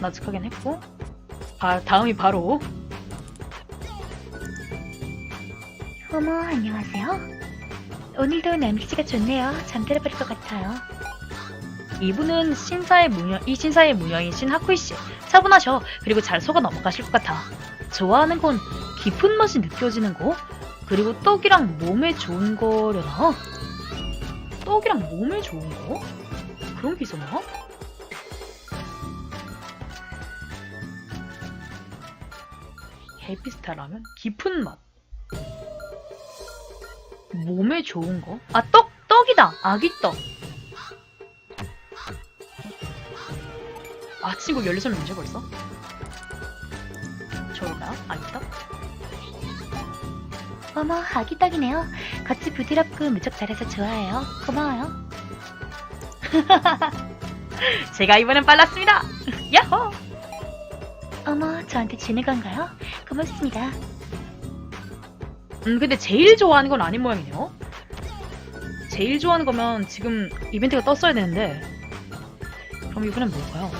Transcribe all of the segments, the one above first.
나직하긴 했고 아 다음이 바로 어머, 안녕하세요. 오늘도 날씨가 좋네요. 잠들어 버릴 것 같아요. 이분은 신사의 무녀 이 신사의 무녀인 신하쿠이 씨 차분하셔 그리고 잘 속아 넘어가실 것 같아 좋아하는 건 깊은 맛이 느껴지는 거 그리고 떡이랑 몸에 좋은 거려나 떡이랑 몸에 좋은 거 그런 게 있었나? 헬피스타 라면 깊은 맛 몸에 좋은 거? 아 떡 떡이다 아기떡 아 친구 16명이죠 벌써? 저럴까요? 아니다? 어머, 아기 떡이네요. 겉이 부드럽고 무척 잘해서 좋아해요. 고마워요. 제가 이번엔 빨랐습니다! 야호! 어머, 저한테 주는 건가요? 고맙습니다. 음 근데 제일 좋아하는 건 아닌 모양이네요 제일 좋아하는 거면 지금 이벤트가 떴어야 되는데 그럼 이번엔 뭘까요?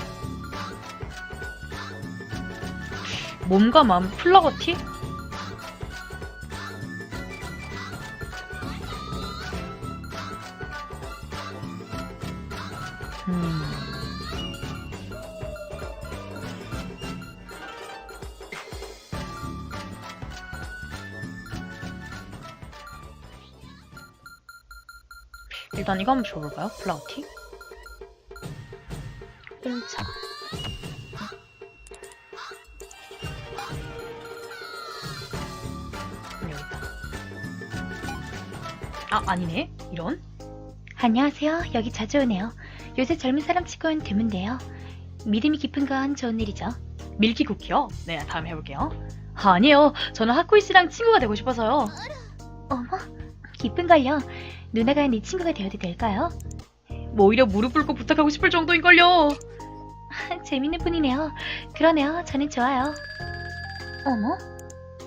몸과 마음 플러거티? 일단 이거 한번 줘볼까요? 플라우티? 홍차 여기다 아 아니네 이런 안녕하세요. 여기 자주 오네요. 요새 젊은 사람 치곤 드문데요. 믿음이 깊은 건 좋은 일이죠. 밀키 쿠키요? 네 다음에 해볼게요 아, 아니에요 저는 하쿠이 씨랑 친구가 되고 싶어서요 어머, 기쁜걸요. 누나가 네 친구가 되어도 될까요? 뭐 오히려 무릎 꿇고 부탁하고 싶을 정도인걸요 재밌는 분이네요. 그러네요. 저는 좋아요. 어머,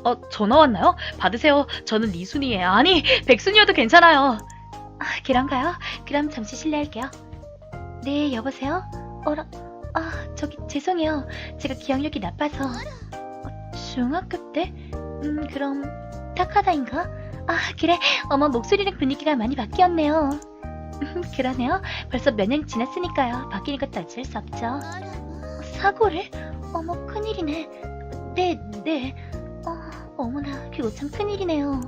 어 전화 왔나요? 받으세요 저는 이순이에요 아니 백순이어도 괜찮아요 아, 그런가요? 그럼 잠시 실례할게요. 네, 여보세요? 어라, 아, 저기, 죄송해요. 제가 기억력이 나빠서. 어, 중학교 때? 음, 그럼, 타카다인가? 아, 그래. 어머, 목소리랑 분위기가 많이 바뀌었네요. 음, 그러네요. 벌써 몇 년 지났으니까요. 바뀌는 것도 어쩔 수 없죠. 사고를? 어머, 큰일이네. 네, 네. 어, 어머나, 그거 참 큰일이네요.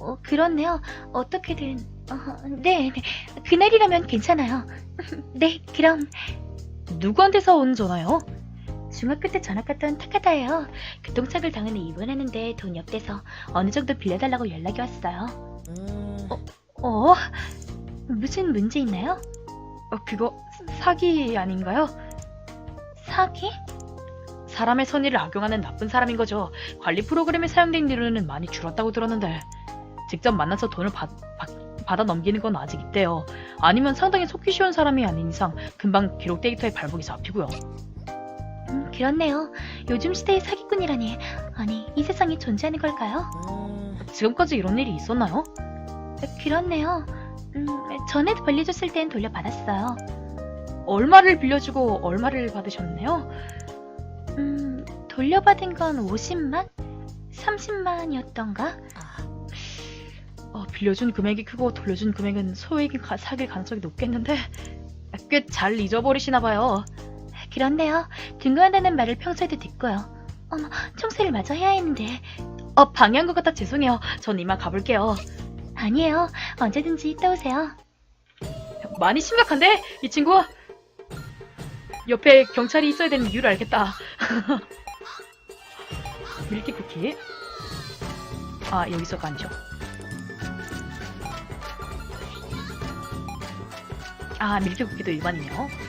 어, 그렇네요. 어떻게든, 어, 네, 네. 그날이라면 괜찮아요. 네, 그럼 누구한테서 온 전화요? 중학교 때 전학 갔던 타카다예요. 교통착을 당하는 입원하는데 돈이 없대서 어느 정도 빌려달라고 연락이 왔어요. 어? 무슨 문제 있나요? 어, 그거 사기 아닌가요? 사기? 사람의 선의를 악용하는 나쁜 사람인 거죠. 관리 프로그램에 사용된 인류는 많이 줄었다고 들었는데 직접 만나서 돈을 받, 받아 넘기는 건 아직 있대요. 아니면 상당히 속기 쉬운 사람이 아닌 이상 금방 기록 데이터에 발목이 잡히고요. 음, 그렇네요. 요즘 시대의 사기꾼이라니. 아니, 이 세상에 존재하는 걸까요? 지금까지 이런 일이 있었나요? 그렇네요. 음, 전에 벌려줬을 땐 돌려받았어요. 얼마를 빌려주고 얼마를 받으셨네요? 음, 돌려받은 건 50만? 30만이었던가? 어, 빌려준 금액이 크고 돌려준 금액은 소액인 가- 사기일 가능성이 높겠는데 꽤 잘 잊어버리시나 봐요. 그렇네요. 등교한다는 말을 평소에도 듣고요. 어머, 청소를 마저 해야 했는데. 어, 방해한 것 같아 죄송해요. 전 이만 가볼게요. 아니에요. 언제든지 또 오세요. 많이 심각한데? 이 친구? 옆에 경찰이 있어야 되는 이유를 알겠다. 밀키 쿠키. 아, 여기서가 아니죠. 아, 밀키 쿠키도 일반이네요.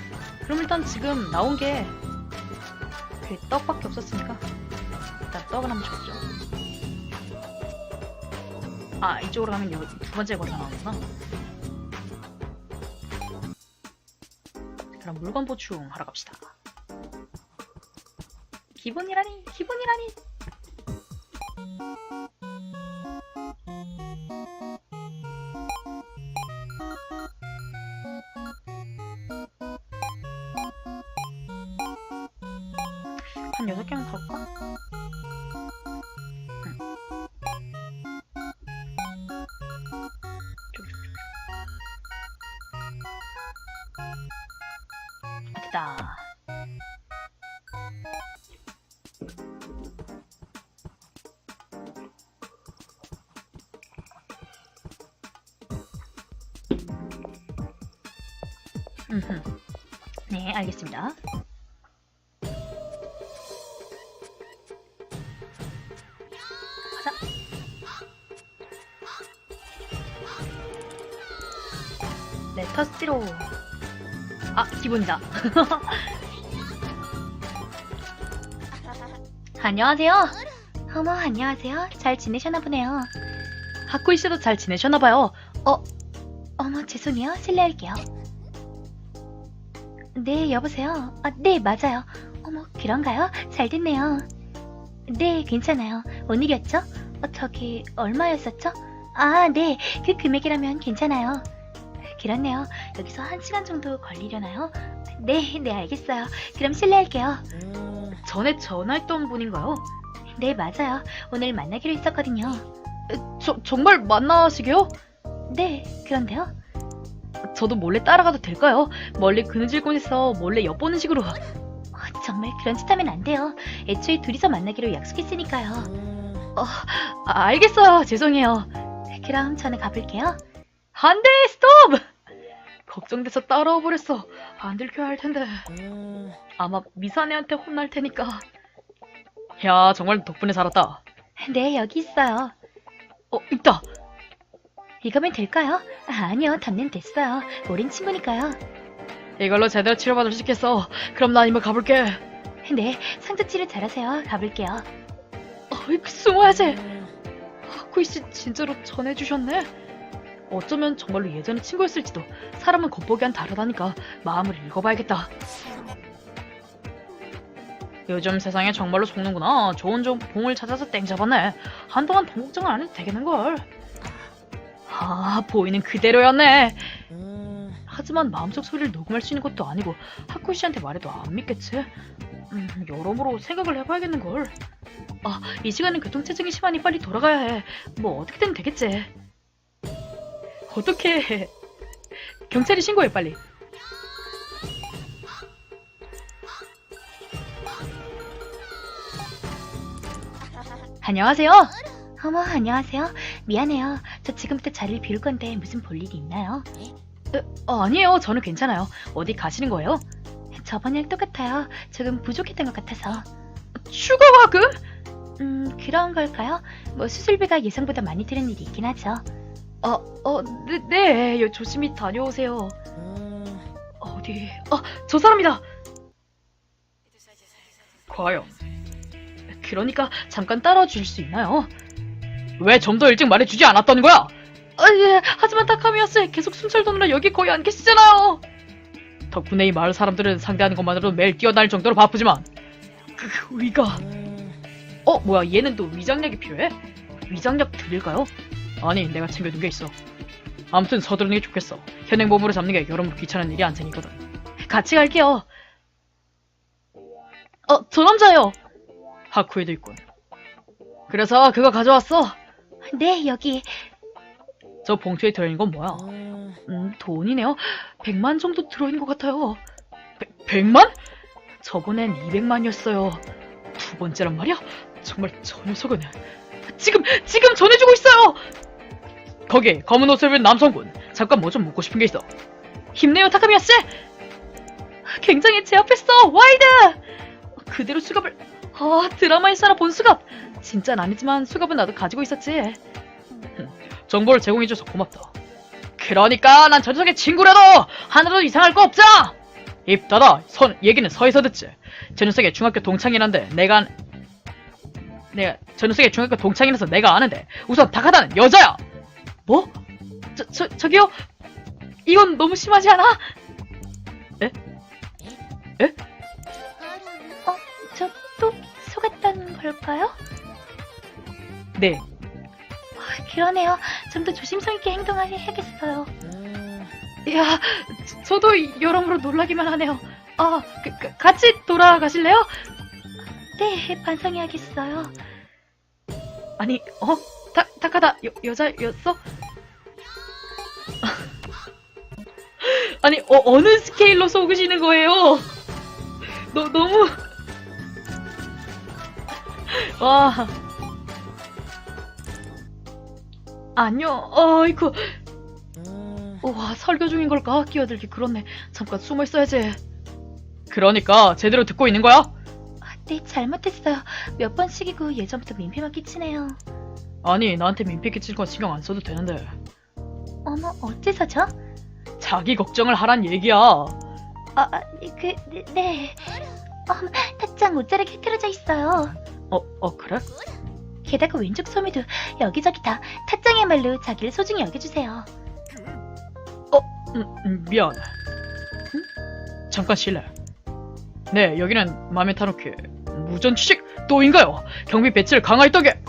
그럼 일단 지금 나온 게, 그 떡밖에 없었으니까, 일단 떡을 한번 줘보죠. 아, 이쪽으로 가면 여기 두 번째 거가 나오구나. 그럼 물건 보충 하러 갑시다. 기분이라니, 기분이라니. 한 여섯 개만 갈까? 응. 저기, 저기, 저기. 아, 됐다. 네, 알겠습니다. 기본이다. 안녕하세요. 어머, 안녕하세요. 잘 지내셨나 보네요. 하쿠이 씨도 잘 지내셨나 봐요. 어머, 죄송해요. 실례할게요. 네, 여보세요. 아, 네, 맞아요. 어머, 그런가요? 잘 됐네요. 네, 괜찮아요. 오늘이었죠? 어, 저기, 얼마였었죠? 아, 네, 그 금액이라면 괜찮아요. 그렇네요. 여기서 한 시간 정도 걸리려나요? 네, 네, 알겠어요. 그럼 실례할게요. 전에 전화했던 분인가요? 네, 맞아요. 오늘 만나기로 했었거든요. 저, 정말 만나시게요? 네, 그런데요? 저도 몰래 따라가도 될까요? 멀리 그늘질 곳에서 몰래 엿보는 식으로. 어, 정말 그런 짓 하면 안 돼요. 애초에 둘이서 만나기로 약속했으니까요. 아, 알겠어요. 죄송해요. 그럼 저는 가볼게요. 안 돼, 스톱! 걱정돼서 따라와 버렸어. 안 들켜야 할 텐데. 아마 미사네한테 혼날 테니까. 야, 정말 덕분에 살았다. 네, 여기 있어요. 어, 있다. 이거면 될까요? 아, 아니요, 답는 됐어요. 오랜 친구니까요. 이걸로 제대로 치료받을 수 있겠어. 그럼 나 이만 가볼게. 네, 상처치료 잘하세요. 가볼게요. 어, 숨어야지. 하쿠이 씨 진짜로 전해주셨네. 어쩌면 정말로 예전에 친구였을지도. 사람은 겉보기엔 다르다니까 마음을 읽어봐야겠다. 요즘 세상에 정말로 속는구나. 좋은 좋은 봉을 찾아서 땡 잡았네. 한동안 돈 걱정을 안 해도 되겠는걸. 아, 보이는 그대로였네. 하지만 마음속 소리를 녹음할 수 있는 것도 아니고 하쿠이 씨한테 말해도 안 믿겠지. 음, 여러모로 생각을 해봐야겠는걸. 아, 이 시간은 교통체증이 심하니 빨리 돌아가야 해. 뭐 어떻게든 되겠지. 어떻게 해? 경찰에 신고해 빨리. 안녕하세요. 어머, 안녕하세요. 미안해요. 저 지금부터 자리를 비울 건데 무슨 볼 일이 있나요? 어, 아니에요. 저는 괜찮아요. 어디 가시는 거예요? 저번이랑 똑같아요. 조금 부족했던 것 같아서. 추가 화금? 음, 그런 걸까요? 뭐 수술비가 예상보다 많이 드는 일이 있긴 하죠. 어, 어, 네, 네. 여, 조심히 다녀오세요. 어디? 아, 저 사람이다. 과연. 그러니까 잠깐 주실 수 있나요? 왜 좀 더 일찍 말해주지 않았던 거야? 아, 예. 하지만 타카미야스 계속 순찰 도느라 여기 거의 안 계시잖아요. 덕분에 이 마을 사람들은 상대하는 것만으로도 매일 뛰어다닐 정도로 바쁘지만 그 의가 어 뭐야 얘는 또 위장약이 필요해? 위장약 드릴까요? 아니 내가 챙겨둔 게 있어. 아무튼 서두르는 게 좋겠어. 현행범으로 잡는 게 여러모로 귀찮은 일이 안생이거든. 같이 갈게요. 어 저 남자요! 하쿠에도 있군. 그래서 그거 가져왔어. 네, 여기. 저 봉투에 들어있는 건 뭐야? 음. 돈이네요. 100만 정도 들어있는 것 같아요. 100, 만? 저번엔 200만이었어요. 두 번째란 말이야? 정말 저 녀석은 지금 지금 있어요 거기 검은 옷을 입은 남성분. 잠깐 뭐 좀 묻고 싶은 게 있어. 힘내요 타카미야 씨! 굉장히 제압했어 와이드! 그대로 수갑을 아 드라마에서나 본 수갑! 진짠 아니지만 수갑은 나도 가지고 있었지. 흠, 정보를 제공해줘서 고맙다. 그러니까 난 저 녀석의 친구라도 하나도 이상할 거 없자! 입 닫아 선 얘기는 서에서 듣지. 저 녀석의 중학교 동창이란데 내가 안- 내가 저 녀석의 중학교 동창이라서 내가 아는데 우선 다카다는 여자야 뭐? 저, 저, 저기요 이건 너무 심하지 않아? 저또 속았던 걸까요? 네 아, 그러네요. 좀 더 조심성 있게 행동해야겠어요. 야, 저도 여러모로 놀라기만 하네요. 아, 그, 그, 같이 돌아가실래요? 네, 반성해야겠어요. 아니, 어? 타, 타카다, 여, 여자였어? 아니, 어, 어느 스케일로 속으시는 거예요? 너, 너무. 와. 안녕, 어이쿠. 와, 설교 중인 걸까? 끼어들기 그렇네. 잠깐 숨어 있어야지. 그러니까, 제대로 듣고 있는 거야? 아, 네, 잘못했어요. 몇 번씩이고 예전부터 민폐만 끼치네요. 아니, 나한테 민폐 끼칠 건 신경 안 써도 되는데. 어머, 어째서죠? 자기 걱정을 하란 얘기야. 아, 아, 그, 네, 네. 어머, 탁장 옷자락에 흐트러져 있어요. 어, 어, 그래? 게다가 왼쪽 소미도 여기저기 다 탁장이야말로 자기를 소중히 여겨주세요. 음, 음, 미안해. 잠깐 실례. 네, 여기는 마메타노키 무전 취직 또인가요? 경비 배치를 강화히 떠게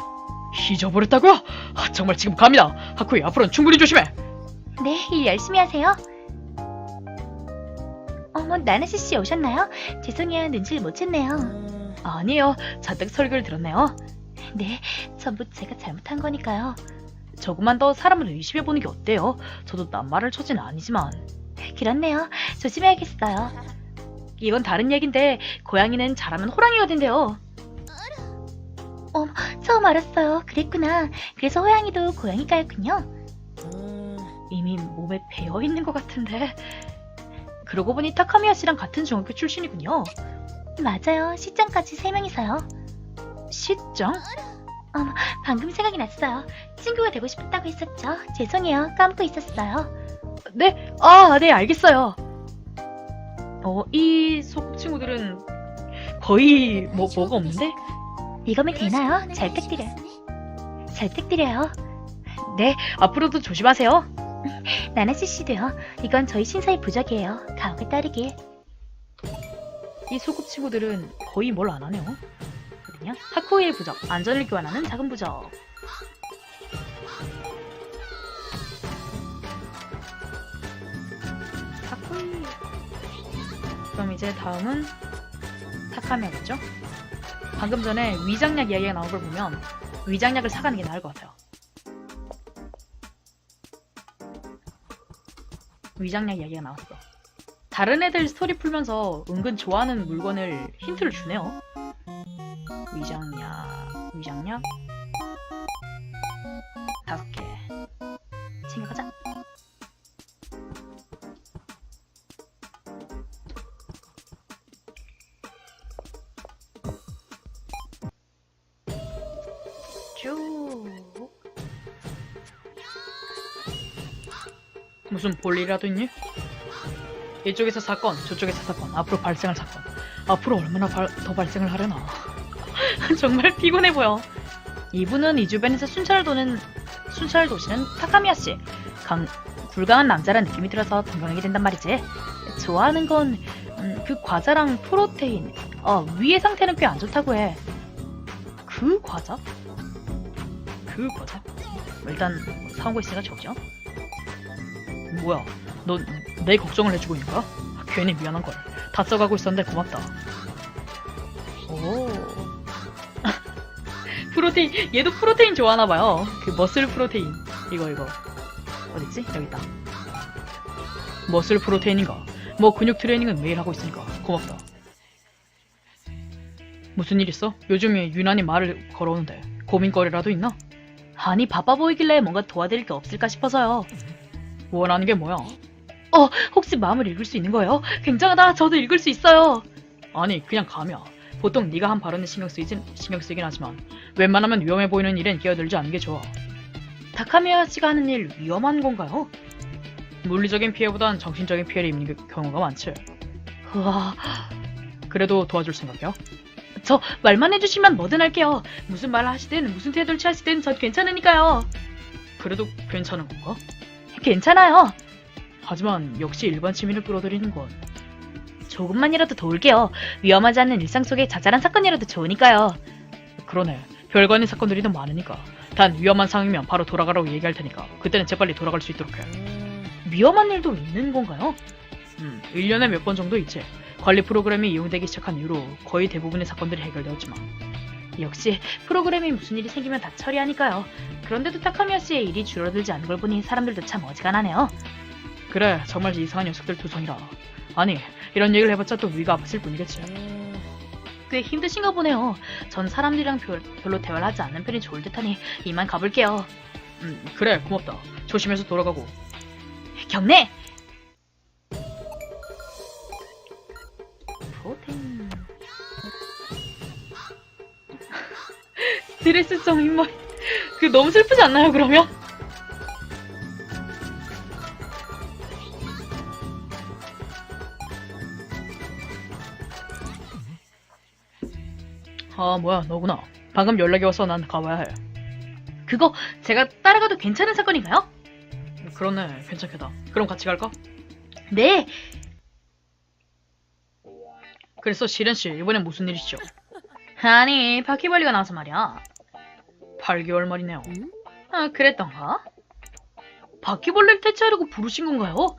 잊어버렸다고요? 아, 정말 지금 갑니다. 하쿠이 앞으로는 충분히 조심해. 네, 일 열심히 하세요. 어머, 나나시 씨 오셨나요? 죄송해요, 눈치를 못 챘네요. 아니요, 잔뜩 설교를 들었네요. 네, 전부 제가 잘못한 거니까요. 조금만 더 사람을 의심해보는 게 어때요? 저도 낱말을 쳐진 아니지만 그렇네요. 조심해야겠어요. 이건 다른 얘긴데 고양이는 잘하면 호랑이가 된대요. 처음 알았어요. 그랬구나. 그래서 호양이도 고양이가였군요. 이미 몸에 배어 있는 것 같은데. 그러고 보니 타카미야 씨랑 같은 중학교 출신이군요. 맞아요. 시장까지 세 명이서요. 시장? 방금 생각이 났어요. 친구가 되고 싶었다고 했었죠. 죄송해요. 까먹고 있었어요. 네, 아, 네, 알겠어요. 어, 이 소꿉 친구들은 거의 뭐, 뭐가 없는데? 이거면 되나요? 잘 부탁드려요. 잘 부탁드려요. 네, 앞으로도 조심하세요. 나나씨 씨도요. 이건 저희 신사의 부적이에요. 가옥에 따르길. 이 소꿉친구들은 거의 뭘 안 하네요. 거든요. 하쿠이의 부적, 안전을 교환하는 작은 부적. 하쿠이. 그럼 이제 다음은 타카미야겠죠? 방금 전에 위장약 이야기가 나온 걸 보면 위장약을 사가는 게 나을 것 같아요. 위장약 이야기가 나왔어. 다른 애들 스토리 풀면서 은근 좋아하는 물건을 힌트를 주네요. 위장약, 위장약 무슨 볼일이라도 있니? 이쪽에서 사건, 저쪽에서 사건, 앞으로 발생할 사건. 앞으로 얼마나 발- 더 발생을 하려나. 정말 피곤해 보여. 이분은 이 주변에서 순찰을 도는 순찰을 도시는 타카미야 씨. 강 굴강한 남자란 느낌이 들어서 동경하게 된단 말이지. 좋아하는 건그 과자랑 프로테인. 어, 위의 상태는 꽤 안 좋다고 해. 그 과자? 그 과자? 일단 사온 거 있으니까 적죠. 뭐야? 넌 내 걱정을 해주고 있는 거야? 괜히 미안한 걸. 다 써가고 있었는데 고맙다. 오. 프로테인, 얘도 프로테인 좋아하나 봐요. 그 머슬 프로테인. 이거 이거. 어딨지? 여기 있다. 머슬 프로테인인가? 뭐 근육 트레이닝은 매일 하고 있으니까 고맙다. 무슨 일 있어? 요즘에 유난히 말을 걸어오는데 고민거리라도 있나? 아니 바빠 보이길래 뭔가 도와드릴 게 없을까 싶어서요. 원하는 게 뭐야? 어, 혹시 마음을 읽을 수 있는 거예요? 굉장하다. 저도 읽을 수 있어요. 아니, 그냥 감이야. 보통 네가 한 발언에 신경 쓰이진 신경 쓰이긴 하지만 웬만하면 위험해 보이는 일엔 끼어들지 않는 게 좋아. 다카미야 씨가 하는 일 위험한 건가요? 물리적인 피해보단 정신적인 피해를 입는 게- 경우가 많지. 우와, 그래도 도와줄 생각이야? 저 말만 해주시면 뭐든 할게요. 무슨 말을 하시든 무슨 태도를 취하시든 전 괜찮으니까요. 그래도 괜찮은 건가? 괜찮아요. 하지만 역시 일반 시민을 끌어들이는 건 조금만이라도 도울게요. 위험하지 않는 일상 속에 자잘한 사건이라도 좋으니까요. 그러네. 별거 아닌 사건들이 더 많으니까. 단 위험한 상황이면 바로 돌아가라고 얘기할 테니까 그때는 재빨리 돌아갈 수 있도록 해. 위험한 일도 있는 건가요? 음, 1년에 몇 번 정도 있지. 관리 프로그램이 이용되기 시작한 이후로 거의 대부분의 사건들이 해결되었지만 역시 프로그램이 무슨 일이 생기면 다 처리하니까요. 그런데도 타카미야 씨의 일이 줄어들지 않는 걸 보니 사람들도 참 어지간하네요. 그래, 정말 이상한 녀석들 투성이라. 아니, 이런 얘기를 해봤자 또 위가 아팠을 뿐이겠지. 꽤 힘드신가 보네요. 전 사람들이랑 별, 별로 대화를 하지 않는 편이 좋을 듯하니 이만 가볼게요. 음, 그래, 고맙다. 조심해서 돌아가고. 경례! 드레스성 흰머리. 그 너무 슬프지 않나요, 그러면? 아, 뭐야, 너구나. 방금 연락이 와서 난 가봐야 해. 그거 제가 따라가도 괜찮은 사건인가요? 그러네, 괜찮겠다. 그럼 같이 갈까? 네. 그래서 시렌 씨, 이번엔 무슨 일이시죠? 아니, 바퀴벌레가 나와서 말이야. 8개월 말이네요. 아, 그랬던가? 바퀴벌레를 퇴치하려고 부르신 건가요?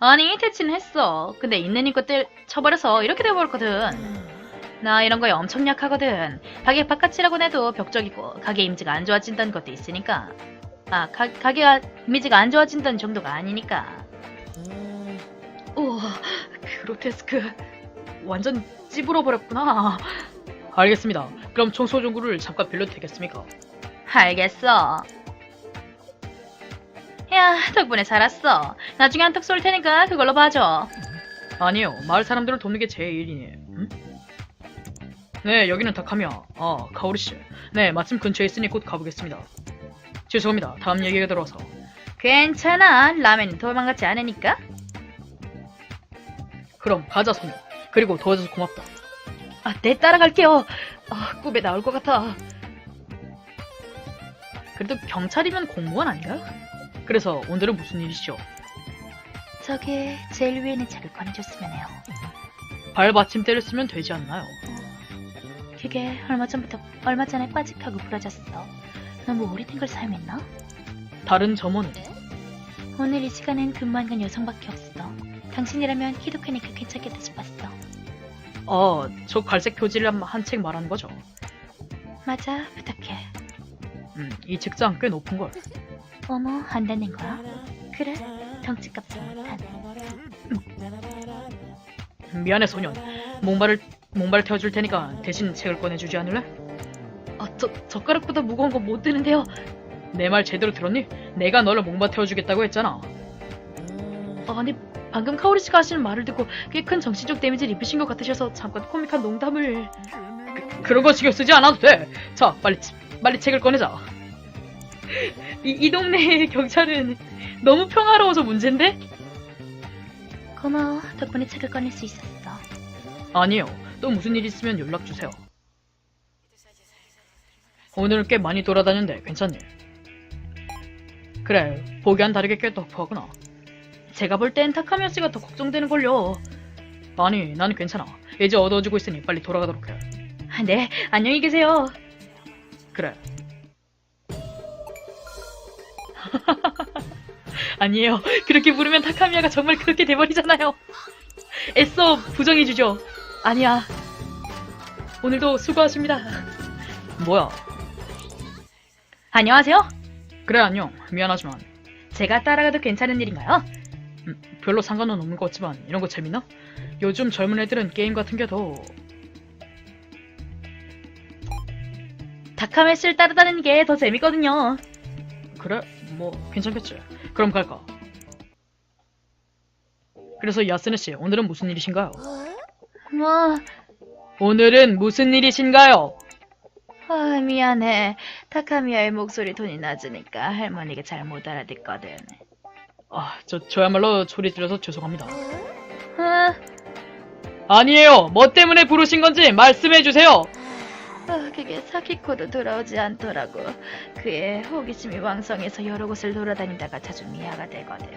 아니, 퇴치는 했어. 근데 있는 힘껏 때 쳐버려서 이렇게 돼버렸거든. 나 이런 거에 엄청 약하거든. 가게 바깥이라고 해도 벽적이고 가게 이미지가 안 좋아진다는 것도 있으니까. 아, 가, 가게가 이미지가 안 좋아진다는 정도가 아니니까. 우와, 그로테스크. 완전 찌불어 버렸구나. 알겠습니다. 그럼 청소 전구를 잠깐 빌려도 되겠습니까? 알겠어. 야, 덕분에 살았어. 나중에 한턱 쏠 테니까 그걸로 봐줘. 아니요, 마을 사람들을 돕는 게 제 일이니. 음? 네, 여기는 다카미야. 아, 카오리 씨. 네, 마침 근처에 있으니 곧 가보겠습니다. 죄송합니다. 다음 얘기가 들어와서. 괜찮아. 라면은 도망가지 않으니까. 그럼 가자, 소녀. 그리고 도와줘서 고맙다. 아, 네, 따라갈게요. 아, 꿈에 나올 것 같아. 그래도 경찰이면 공무원 아닌가요? 그래서 오늘은 무슨 일이시죠? 저게 제일 위에 있는 책을 꺼내줬으면 해요. 발 받침대를 쓰면 되지 않나요? 그게 얼마 전부터 얼마 전에 빠직하고 부러졌어. 너무 오래된 걸 사용했나? 다른 점원은 오늘 이 시간엔 근무한 건 여성밖에 없어. 당신이라면 키도 크니까 괜찮겠다 싶었어. 아, 저 갈색 표지를 한 책 말하는 거죠. 맞아, 부탁해. 음, 이 직장 꽤 높은 걸. 어머, 안 되는 거야? 그래, 덩치값을 못한. 미안해 소년. 목발을 목발 태워줄 테니까 대신 책을 꺼내주지 않을래? 아, 저 젓가락보다 무거운 거 못 드는데요. 내 말 제대로 들었니? 내가 너를 목발 태워주겠다고 했잖아. 아니 방금 카오리 씨가 하시는 말을 듣고 꽤 큰 정신적 데미지를 입으신 것 같으셔서 잠깐 코믹한 농담을. 그, 그런 거 신경 쓰지 않아도 돼. 자, 빨리 빨리 책을 꺼내자. 이, 이 동네의 경찰은 너무 평화로워서 문제인데? 고마워, 덕분에 책을 꺼낼 수 있었어. 아니요. 또 무슨 일 있으면 연락 주세요. 오늘 꽤 많이 돌아다녔는데 괜찮니? 그래, 보기와는 다르게 꽤 터프하구나. 제가 볼 땐 타카미야 씨가 더 걱정되는걸요. 아니, 난 괜찮아. 이제 어두워지고 있으니 빨리 돌아가도록 해. 네, 안녕히 계세요. 그래. 아니에요. 그렇게 부르면 타카미야가 정말 그렇게 돼버리잖아요. 애써 부정해주죠. 아니야. 오늘도 수고하십니다. 뭐야? 안녕하세요. 그래 안녕. 미안하지만 제가 따라가도 괜찮은 일인가요? 음, 별로 상관은 없는 것 같지만 이런 거 재밌나? 요즘 젊은 애들은 게임 같은 게 더... 다카메스를 따라다니는 게 더 재밌거든요. 그래? 뭐 괜찮겠지. 그럼 갈까? 그래서 야스네 씨, 오늘은 무슨 일이신가요? 뭐, 오늘은 무슨 일이신가요? 아, 미안해. 타카미야의 목소리 톤이 낮으니까 할머니가 잘 못 알아듣거든. 아, 저 저야말로 소리 들려서 죄송합니다. 아, 아니에요. 뭐 때문에 부르신 건지 말씀해 주세요. 아, 그게 사키코도 돌아오지 않더라고. 그의 호기심이 왕성해서 여러 곳을 돌아다니다가 자주 미아가 되거든.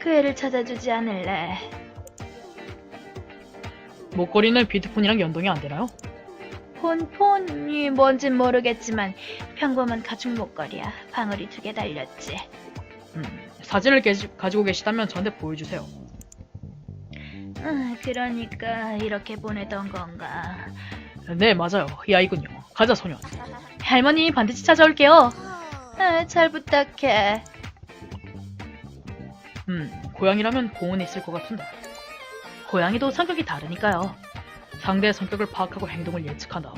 그 애를 찾아주지 않을래? 목걸이는 비트폰이랑 연동이 안 되나요? 폰폰이 뭔진 모르겠지만 평범한 가죽 목걸이야. 방울이 두 개 달렸지. 음, 사진을 게- 가지고 계시다면 저한테 보여주세요. 음, 아, 그러니까 이렇게 보내던 건가. 네, 맞아요. 이 아이군요. 가자, 소년. 할머니 반드시 찾아올게요. 아, 잘 부탁해. 음, 고양이라면 보온에 있을 것 같은데. 고양이도 성격이 다르니까요. 상대의 성격을 파악하고 행동을 예측한다.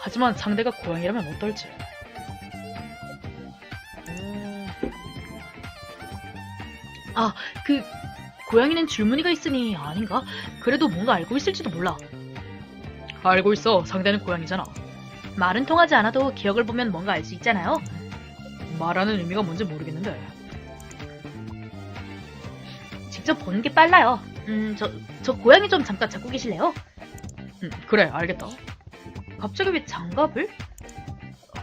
하지만 상대가 고양이라면 어떨지. 아, 그 고양이는 줄무늬가 있으니 아닌가? 그래도 뭔가 알고 있을지도 몰라. 알고 있어. 상대는 고양이잖아. 말은 통하지 않아도 기억을 보면 뭔가 알 수 있잖아요. 말하는 의미가 뭔지 모르겠는데. 직접 보는 게 빨라요. 음, 저, 저 고양이 좀 잠깐 잡고 계실래요? 음, 그래, 알겠다. 갑자기 왜 장갑을?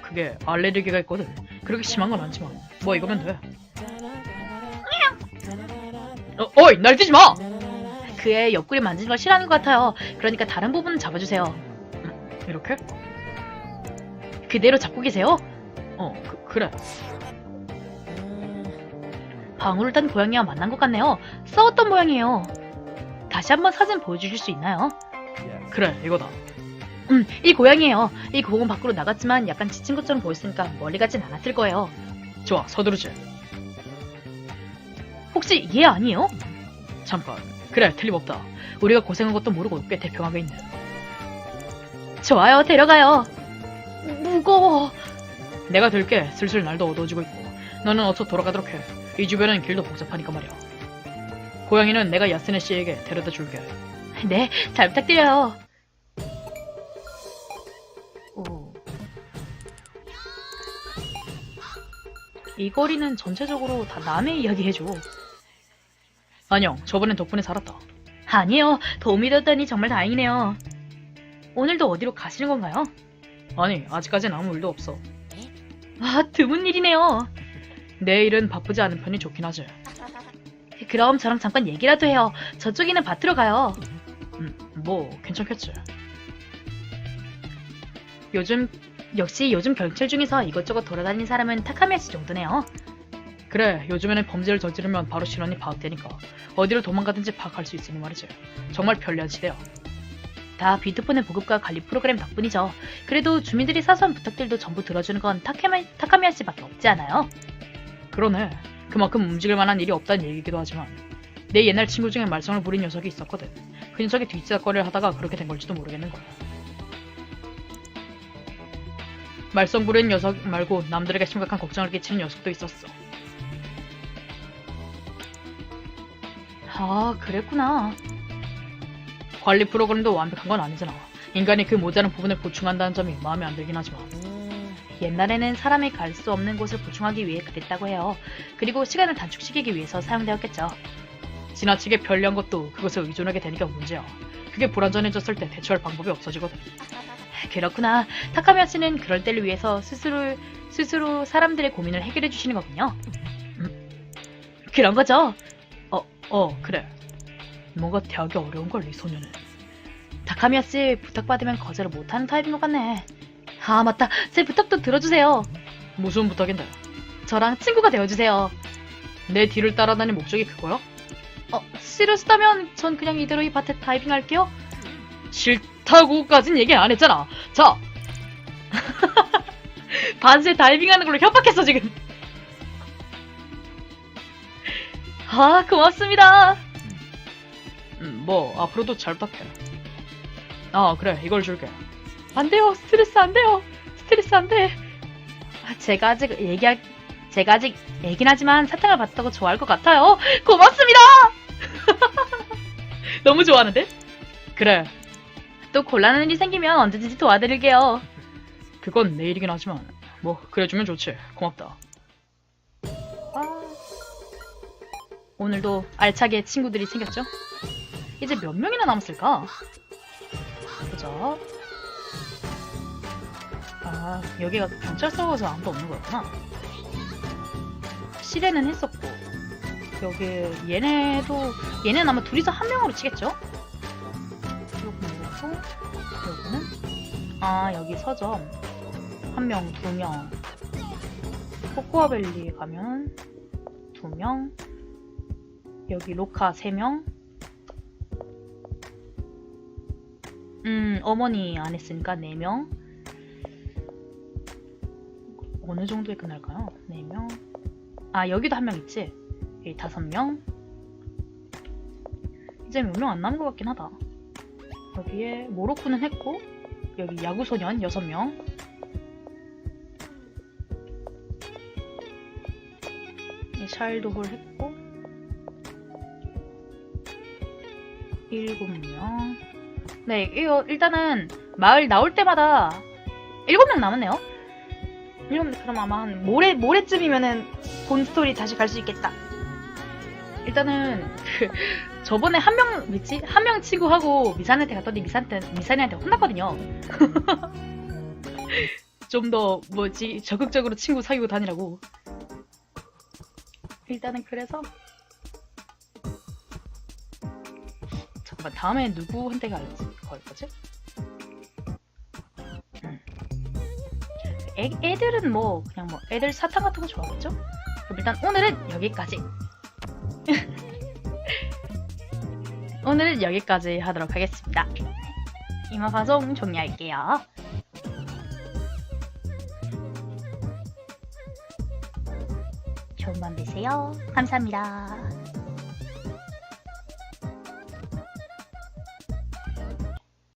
그게 알레르기가 있거든. 그렇게 심한 건 아니지만. 뭐 이거면 돼. 어, 어이! 날뛰지 마! 그의 옆구리 만지는 걸 싫어하는 것 같아요. 그러니까 다른 부분은 잡아주세요. 이렇게? 그대로 잡고 계세요. 어, 그, 그래. 방울을 탄 고양이와 만난 것 같네요. 싸웠던 모양이에요. 다시 한번 사진 보여주실 수 있나요? 그래, 이거다. 음, 이 고양이에요. 이 공은 밖으로 나갔지만 약간 지친 것처럼 보였으니까 멀리 가진 않았을 거예요. 좋아, 서두르지. 혹시 얘 아니에요? 잠깐. 그래, 틀림없다. 우리가 고생한 것도 모르고 꽤 대평하게 있네. 좋아요, 데려가요. 무거워. 내가 들게 슬슬 날도 어두워지고 있고 너는 어서 돌아가도록 해. 이 주변은 길도 복잡하니까 말이야. 고양이는 내가 야스네 씨에게 데려다 줄게. 네, 잘 부탁드려요. 오. 이 거리는 전체적으로 다 남의 이야기 해줘. 안녕, 저번엔 덕분에 살았다. 아니요, 도움이 됐다니 정말 다행이네요. 오늘도 어디로 가시는 건가요? 아니, 아직까진 아무 일도 없어. 아, 드문 일이네요. 내일은 바쁘지 않은 편이 좋긴 하지. 그럼 저랑 잠깐 얘기라도 해요. 저쪽에는 밭으로 가요. 음, 뭐 괜찮겠지. 요즘 역시 요즘 경찰 중에서 이것저것 돌아다니는 사람은 타카미아 씨 정도네요. 그래, 요즘에는 범죄를 저지르면 바로 신원이 파악되니까 어디로 도망가든지 파악할 수 있으니 말이지. 정말 편리한 시대야. 다 비트폰의 보급과 관리 프로그램 덕분이죠. 그래도 주민들이 사소한 부탁들도 전부 들어주는 건 타카미, 타카미아 씨밖에 없지 않아요? 그러네. 그만큼 움직일 만한 일이 없다는 얘기기도 하지만 내 옛날 친구 중에 말썽을 부린 녀석이 있었거든. 그 녀석이 뒷사거리를 하다가 그렇게 된 걸지도 모르겠는 거야. 말썽 부린 녀석 말고 남들에게 심각한 걱정을 끼치는 녀석도 있었어. 아, 그랬구나. 관리 프로그램도 완벽한 건 아니잖아. 인간이 그 모자란 부분을 보충한다는 점이 마음에 안 들긴 하지만 옛날에는 사람이 갈 수 없는 곳을 보충하기 위해 그랬다고 해요. 그리고 시간을 단축시키기 위해서 사용되었겠죠. 지나치게 편리한 것도 그것에 의존하게 되니까 문제야. 그게 불안전해졌을 때 대처할 방법이 없어지거든. 그렇구나. 타카미아 씨는 그럴 때를 위해서 스스로, 스스로 사람들의 고민을 해결해 주시는 거군요. 음, 그런 거죠. 어, 어, 그래. 뭔가 대하기 어려운 걸, 이 소녀는. 타카미아 씨 부탁받으면 거절을 못하는 타입인 것 같네. 아, 맞다. 제 부탁도 들어주세요. 무슨 부탁인데? 저랑 친구가 되어주세요. 내 뒤를 따라다닐 목적이 그거야? 어, 싫으시다면 전 그냥 이대로 이 밭에 다이빙 할게요. 싫다고까진 얘기 안 했잖아. 자, 밭에 다이빙하는 걸로 협박했어, 지금. 아, 고맙습니다. 음, 뭐 앞으로도 잘 부탁해. 아, 그래. 이걸 줄게. 안 돼요. 스트레스 안 돼요. 스트레스 안 돼. 아, 제가 아직 얘기할, 제가 아직 애긴 하지만 사탕을 받았다고 좋아할 것 같아요. 고맙습니다! 너무 좋아하는데? 그래. 또 곤란한 일이 생기면 언제든지 도와드릴게요. 그건 내 일이긴 하지만 뭐 그래주면 좋지. 고맙다. 오늘도 알차게 친구들이 생겼죠? 이제 몇 명이나 남았을까? 보자. 아, 여기가 경찰서여서 아무도 없는 거였구나. 실례는 했었고, 여기 얘네도 얘네는 아마 둘이서 한 명으로 치겠죠? 이렇고, 여기는 아 여기 서점 한 명, 두 명. 코코아밸리에 가면 두 명. 여기 로카 세 명. 음, 어머니 안 했으니까 4명. 어느 정도에 끝날까요? 4명. 아, 여기도 한 명 있지? 여기 5명. 이제 몇 명 안 남은 것 같긴 하다. 여기에 모로코는 했고, 여기 야구소년 6명. 이 샬도홀 했고, 7명. 네, 이거 일단은 마을 나올 때마다 7명 남았네요. 이러면 그럼 아마 한 모레 모레쯤이면은 본 스토리 다시 갈 수 있겠다. 일단은 그 저번에 한 명 뭐지 한 명 치고 하고 미산한테 갔더니 미산한테 미산이한테 혼났거든요. 좀 더 뭐지 적극적으로 친구 사귀고 다니라고. 일단은 그래서 잠깐만 다음에 누구한테 갈지 걸 거지? 음. 애, 애들은 뭐 그냥 뭐 애들 사탕 같은 거 좋아하겠죠? 그럼 일단 오늘은 여기까지. 오늘은 여기까지 하도록 하겠습니다. 이만 방송 종료할게요. 좋은 밤 되세요. 감사합니다.